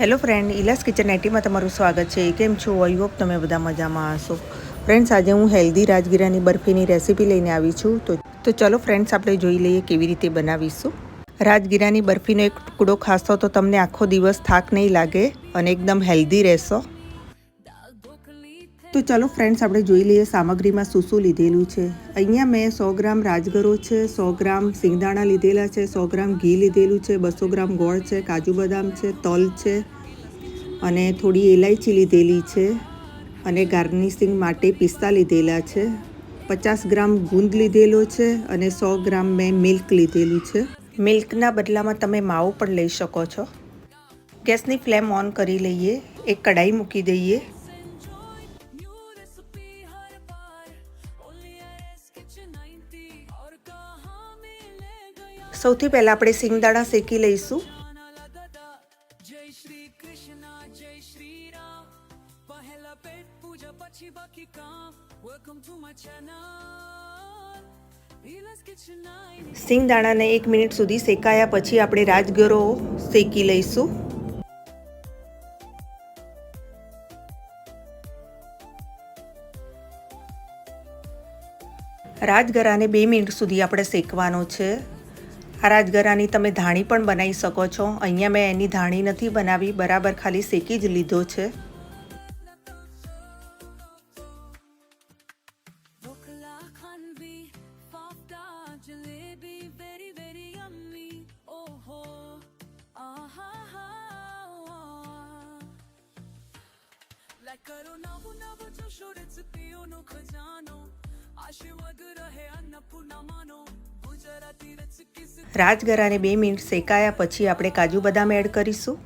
Hello friend ઇલાસ kitchen નાઇટીમાં તમારું સ્વાગત છે. કેમ છો? આઈ હોપ તમે બધા મજામાં હશો. ફ્રેન્ડ્સ આજે હું હેલ્ધી રાજગીરાની બરફીની રેસીપી લઈને આવી છું. તો તો ચલો ફ્રેન્ડ્સ આપણે જોઈ લઈએ કેવી રીતે બનાવીશું. રાજગીરાની બરફીનો એક ટુકડો ખાશો તો તમને આખો દિવસ થાક નહીં લાગે અને એકદમ હેલ્ધી રહેશો. તો ચલો ફ્રેન્ડ્સ આપણે જોઈ લઈએ સામગ્રીમાં શું શું લીધેલું છે. અહીંયા મેં સો ગ્રામ રાજગરો છે, સો ગ્રામ સિંગદાણા લીધેલા છે, સો ગ્રામ ઘી લીધેલું છે, બસો ગ્રામ ગોળ છે, કાજુ બદામ છે, તલ છે અને થોડી એલાયચી લીધેલી છે અને ગાર્નિશિંગ માટે પિસ્તા લીધેલા છે. પચાસ ગ્રામ ગુંદ લીધેલો છે અને સો ગ્રામ મેં મિલ્ક લીધેલું છે. મિલ્કના બદલામાં તમે માવો પણ લઈ શકો છો. ગેસની ફ્લેમ ઓન કરી લઈએ, એક કઢાઈ મૂકી દઈએ. સૌથી પહેલાં આપણે સિંગદાણા શેકી લઈશું. સિંગદાણાને એક મિનિટ સુધી શેકાયા પછી આપણે રાજગરો શેકી લઈશું. રાજગરાને બે મિનિટ સુધી આપણે શેકવાનો છે. આ રાજગરાની તમે ધાણી પણ બનાવી શકો છો. અહીંયા મેં એની ધાણી નથી બનાવી, બરાબર ખાલી શેકી જ લીધો છે. કરો નવું નવું જોશો રેસિપીઓનો ખજાનો. આશીર્વાદ રહે અન્નપૂર્ણામાનો. ગુજરાતી રેસિપી રાજગરાને બે મિનિટ શેકાયા પછી આપણે કાજુ બદામ એડ કરીશું.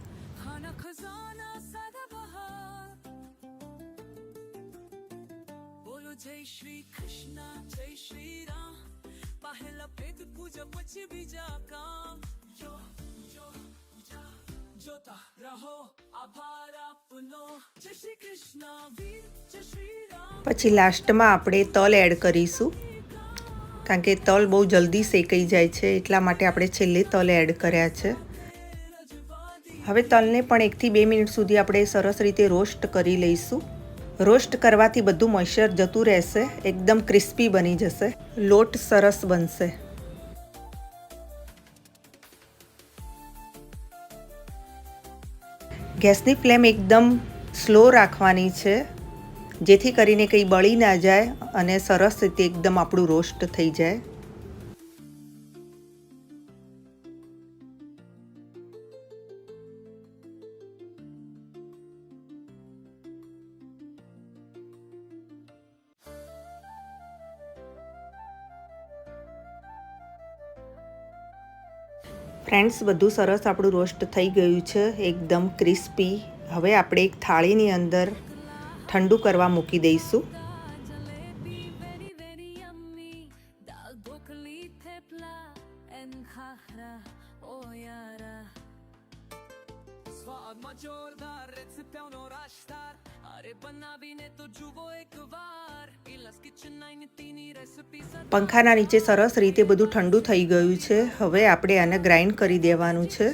પછી લાસ્ટમાં આપણે તલ એડ કરીશું. કારણ કે તલ બહુ જલ્દી શેકાઈ જાય છે, એટલા માટે આપણે છેલ્લે તલ એડ કર્યા છે. હવે તલને પણ એકથી બે મિનિટ સુધી આપણે સરસ રીતે રોસ્ટ કરી લઈશું. રોસ્ટ કરવાથી બધું મોઇશ્ચર જતું રહેશે, એકદમ ક્રિસ્પી બની જશે. લોટ સરસ બનશે. ગેસની ફ્લેમ એકદમ સ્લો રાખવાની છે. જેથી કરીને કંઈ બળી ના જાય અને સરસ રીતે એકદમ આપણું રોસ્ટ થઈ જાય. ફ્રેન્ડ્સ, બધું સરસ આપણું રોસ્ટ થઈ ગયું છે, એકદમ ક્રિસ્પી. હવે આપણે એક થાળીની અંદર ઠંડુ કરવા મૂકી દઈશું. જોરદાર રેસિપીઓનો રાશતાર અરે બનાવીને તો જુઓ એકવાર ઇલાસ કિચન નાઇનટીની રેસિપી પંખાના નીચે સરસ રીતે બધું ઠંડુ થઈ ગયું છે. હવે આપણે આને ગ્રાઇન્ડ કરી દેવાનું છે.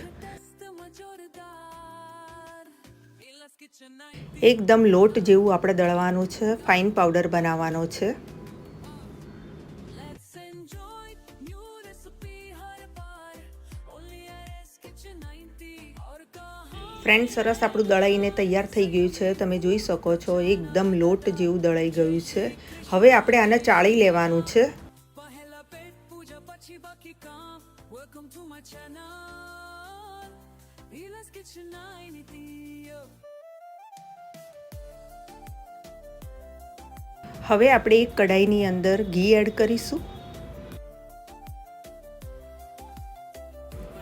એકદમ લોટ જેવું આપણે દળવાનું છે ફાઇન પાવડર બનાવવાનો છે. ફ્રેન્ડ સરસ આપણું દળાઈને તૈયાર થઈ ગયું છે. તમે જોઈ શકો છો એકદમ લોટ જેવું દળાઈ ગયું છે. હવે આપણે આને ચાળી લેવાનું છે. Welcome to my channel. Relax, get your 90 હવે આપણે એક કઢાઈની અંદર ઘી એડ કરીશું.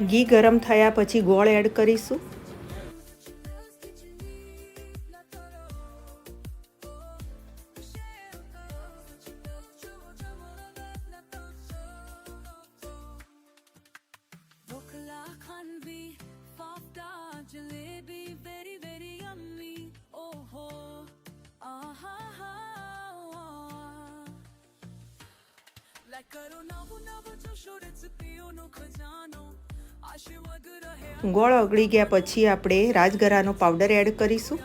ઘી ગરમ થયા પછી ગોળ એડ કરીશું. ગોળ ઓગળી ગયા પછી આપણે રાજગરાનો પાવડર એડ કરીશું.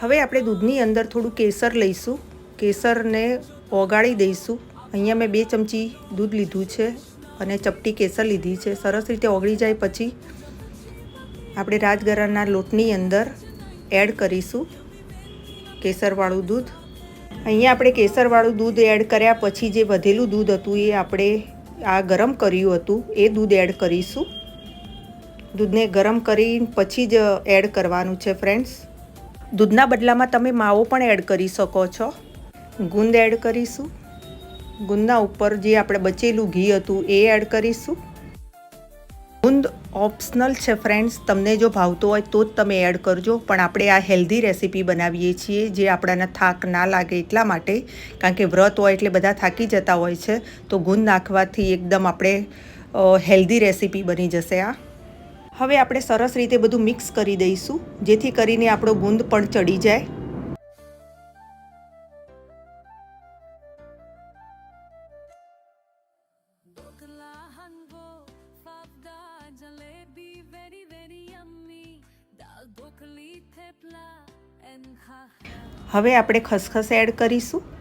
હવે આપણે દૂધની અંદર થોડું કેસર લઈશું. કેસરને ઓગાળી દઈશું. અહીંયા મેં બે ચમચી દૂધ લીધું છે. અને ચપટી કેસર લીધી છે. સરસ રીતે ઓગળી જાય પછી આપણે રાજગરાના લોટની અંદર એડ કરીશું કેસરવાળું દૂધ. અહીંયા આપણે કેસરવાળું દૂધ એડ કર્યા પછી જે વધેલું દૂધ હતું એ આપણે આ ગરમ કર્યું હતું, એ દૂધ એડ કરીશું. દૂધને ગરમ કરી પછી જ એડ કરવાનું છે ફ્રેન્ડ્સ. દૂધના બદલામાં તમે માવો પણ એડ કરી શકો છો. ગુંદ એડ કરીશું. ગુંદના ઉપર જે આપણે બચેલું ઘી હતું એ એડ કરીશું. ગુંદ ઓપ્શનલ છે ફ્રેન્ડ્સ તમને જો ભાવતો હોય તો જ તમે એડ કરજો. પણ આપણે આ હેલ્ધી રેસીપી બનાવીએ છીએ જે આપણાને થાક ના લાગે એટલા માટે. કારણ કે વ્રત હોય એટલે બધા થાકી જતા હોય છે. તો ગુંદ નાખવાથી એકદમ આપણે હેલ્ધી રેસીપી બની જશે આ. હવે આપણે સરસ રીતે બધું મિક્સ કરી દઈશું. જેથી કરીને આપણો ગુંદ પણ ચડી જાય. હવે આપણે ખસખસ એડ કરીશું.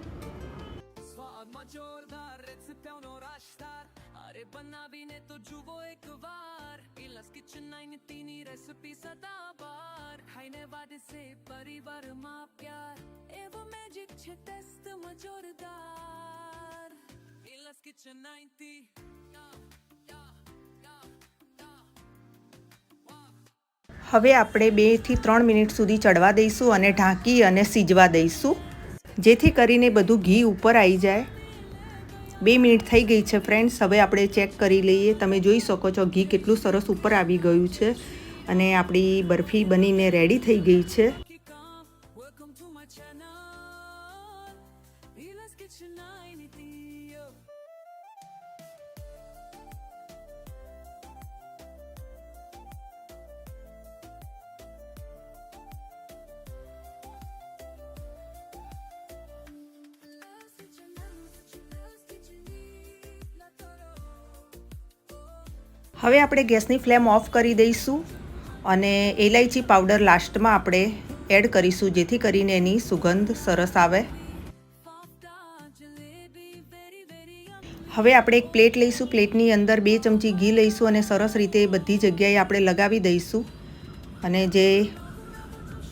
મેજિક છે ટેસ્ટ મજોરદાર ઇલસ કિચન 90 હવે આપણે બેથી ત્રણ મિનિટ સુધી ચડવા દઈશું અને ઢાંકી અને સીજવા દઈશું. જેથી કરીને બધું ઘી ઉપર આવી જાય. બે મિનિટ થઈ ગઈ છે ફ્રેન્ડ્સ હવે આપણે ચેક કરી લઈએ. તમે જોઈ શકો છો ઘી કેટલું સરસ ઉપર આવી ગયું છે અને આપણી બરફી બનીને રેડી થઈ ગઈ છે. હવે આપણે ગેસની ફ્લેમ ઓફ કરી દઈશું અને એલાયચી પાવડર લાસ્ટમાં આપણે એડ કરીશું, જેથી કરીને એની સુગંધ સરસ આવે. હવે આપણે એક પ્લેટ લઈશું. પ્લેટની અંદર બે ચમચી ઘી લઈશું અને સરસ રીતે બધી જગ્યાએ આપણે લગાવી દઈશું. અને જે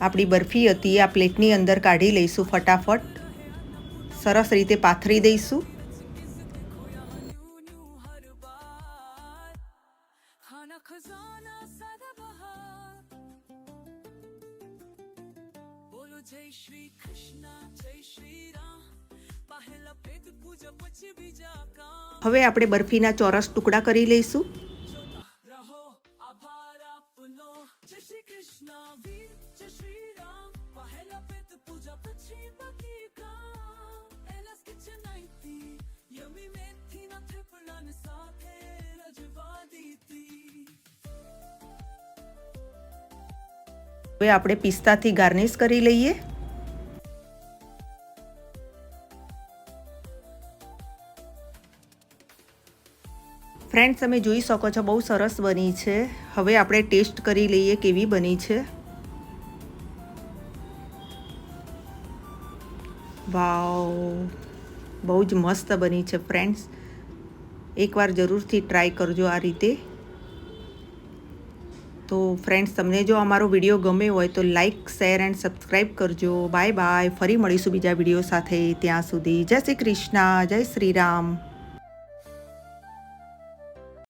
આપણી બરફી હતી, આ પ્લેટની અંદર કાઢી લઈશું ફટાફટ. સરસ રીતે પાથરી દઈશું. જય શ્રી કૃષ્ણ જય શ્રી રામ. બીજા હવે આપણે બરફીના ચોરસ ટુકડા કરી લઈશું. હવે આપણે પિસ્તાથી ગાર્નિશ કરી લઈએ. ફ્રેન્ડ્સ, તમે જોઈ શકો છો બહુ સરસ બની છે. હવે આપણે ટેસ્ટ કરી લઈએ કેવી બની છે. વાવ, બહુ જ મસ્ત બની છે ફ્રેન્ડ્સ. એકવાર જરૂરથી ટ્રાય કરજો આ રીતે. તો ફ્રેન્ડ્સ તમને જો અમારો વીડિયો ગમે હોય તો લાઇક શેર એન્ડ સબસ્ક્રાઈબ કરજો. બાય બાય ફરી મળીશું બીજા વીડિયો સાથે. ત્યાં સુધી જય શ્રી કૃષ્ણ. જય શ્રી રામ.